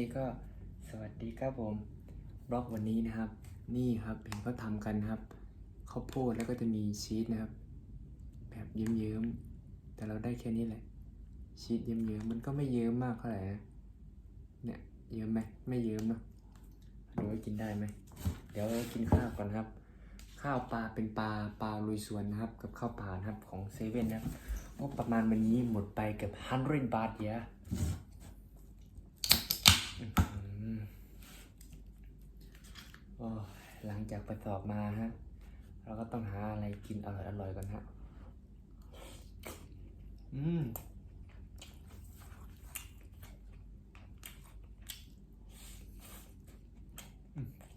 นี่ก็สวัสดีครับผมบล็อกวันนี้นะครับ นี่ครับเห็นเขาทำกันครับข้าวโพดแล้วก็จะมีชีสนะครับ แบบเยิ้มๆแต่เราได้แค่นี้แหละ ชีสเยิ้มๆมันก็ไม่เยิ้มมากเท่าไหร่นะเนี่ยเยิ้มไหมไม่เยิ้มเนาะดูว่ากินได้ไหมเดี๋ยวกินข้าวก่อนครับ ข้าวปลาเป็นปลาปลาลุยสวนนะครับ กับข้าวปลานะครับของเซเว่นนะครับงบประมาณวันนี้หมดไปเกือบฮันร้บาทเยอะ หลังจากไปสอบมาฮะ เราก็ต้องหาอะไรกินอร่อยอร่อยก่อนฮะ อืม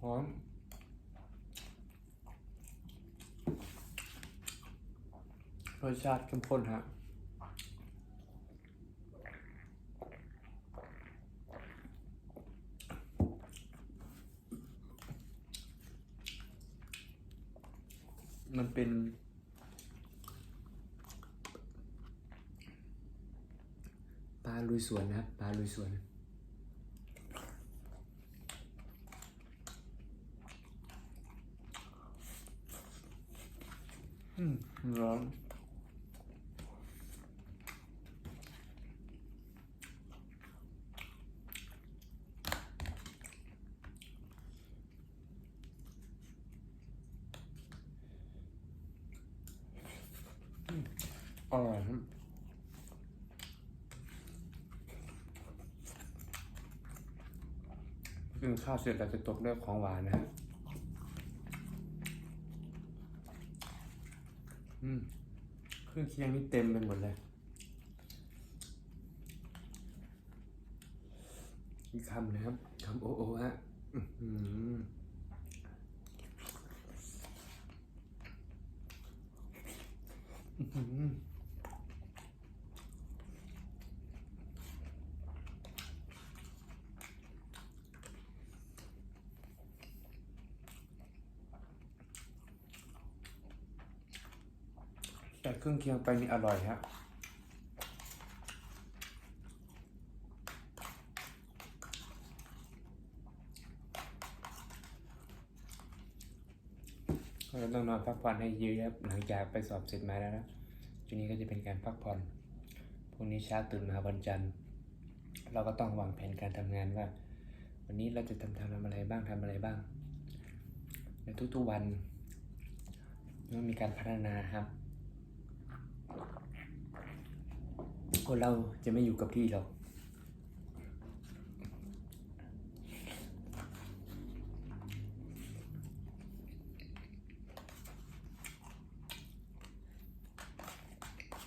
หอมรสชาติเข้มข้นฮะ มันเป็น ปลาลุยสวนนะครับปลาลุยสวนอืมร้อน อร่อยครับกินข้าวเสร็จเราจะตกด้วยของหวานนะฮะอืมเครื่องเคียงนี่เต็มไปหมดเลยอีกคำนะครับคำโอโอฮะอื้อหืออื้ แต่เครื่องเคียงไปนี่อร่อยฮะเราต้องนอนพักผ่อนให้เยอะหลังจากไปสอบเสร็จมาแล้วนะทีนี้ก็จะเป็นการพักผ่อนพรุ่งนี้เช้าตื่นมาวันจันทร์ เราก็ต้องวางแผนการทำงานว่า วันนี้เราจะทำทำอะไรบ้างทำอะไรบ้าง ในทุกๆวันต้องมีการพัฒนาครับ คนเราจะไม่อยู่กับที่หรอก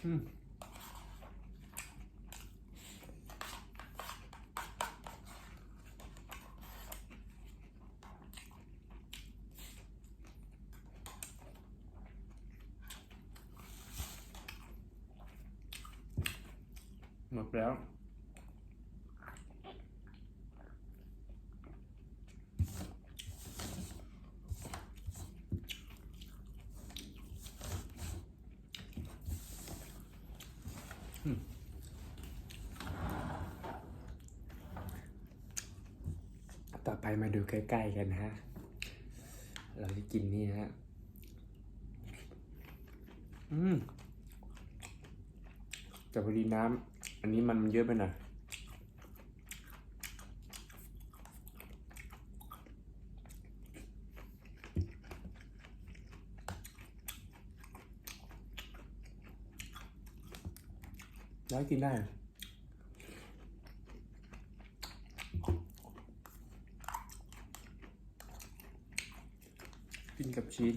อืม หมดแล้วต่อไปมาดูใกล้ๆกันฮะ เราจะกินนี่ฮะ อืมแต่พอดีน้ำ อันนี้มันเยอะไปหน่อยแล้กินได้กินกับชีส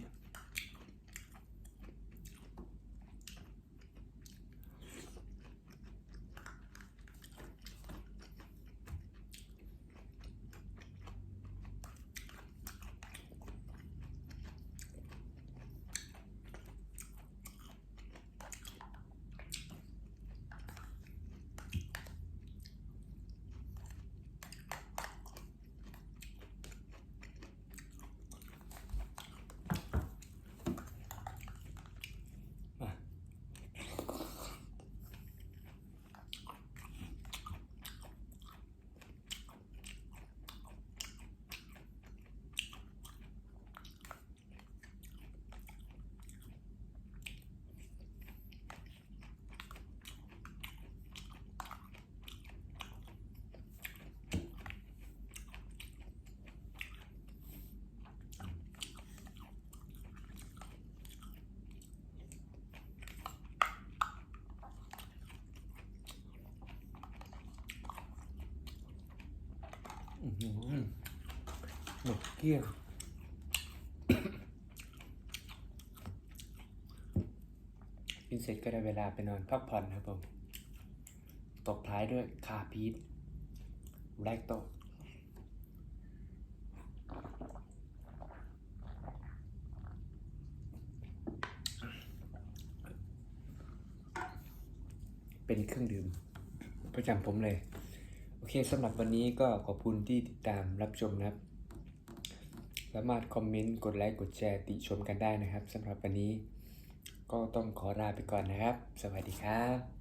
หมดเกลี้ยงกินเสร็จก็ได้เวลาไปนอนพักผ่อนครับผมตบท้ายด้วยคาพีทแบล็กโตเป็นเครื่องดื่มประจำผมเลย เคสำหรับวันนี้ก็ขอบคุณที่ติดตามรับชมนะครับ สามารถคอมเมนต์ กดไลค์ กดแชร์ติชมกันได้นะครับสำหรับวันนี้ ก็ต้องขอลาไปก่อนนะครับ สวัสดีครับ